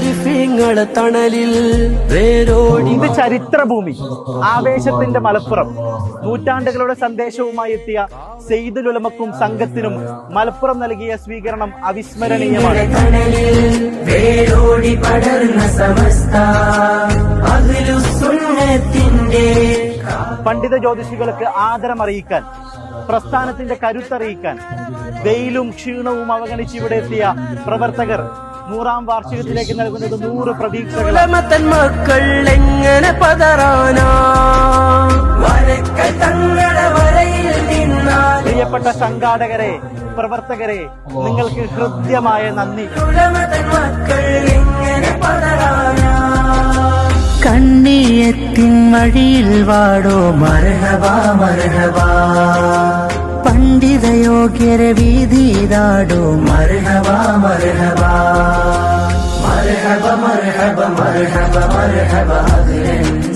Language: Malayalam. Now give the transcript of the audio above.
ആരിഫീങ്ങളെ തണലിൽ വേരോടി ഇത് ചരിത്രഭൂമി. ആവേശത്തിന്റെ മലപ്പുറം. നൂറ്റാണ്ടുകളുടെ സന്ദേശവുമായി എത്തിയ സെയ്തുലുലമക്കും സംഘത്തിനും മലപ്പുറം നൽകിയ സ്വീകരണം അവിസ്മരണീയമാണ്. വേരോടി പടർന്ന സമസ്ത പണ്ഡിത ജ്യോതിഷികൾക്ക് ആദരമറിയിക്കാൻ പ്രസ്ഥാനത്തിന്റെ കരുത്തറിയിക്കാൻ വെയിലും ക്ഷീണവും അവഗണിച്ച് ഇവിടെ എത്തിയ പ്രവർത്തകർ നൂറാം വാർഷികത്തിലേക്ക് നൽകുന്നത് നൂറ് പ്രതീക്ഷകൾ മക്കൾ എങ്ങനെ പതറാനാ? പ്രിയപ്പെട്ട സംഘാടകരെ പ്രവർത്തകരെ നിങ്ങൾക്ക് ഹൃദ്യമായ നന്ദി. കണ്ണീയത്തിൻ മരണവാ മരണവാ വഴിയിൽ വാടോ ദാടോ മരണവാ. പണ്ഡിതയോഗ്യരെ വീതിയിലാടോ മരഹബാ مرحبا مرحبا مرحبا مرحبا أغرم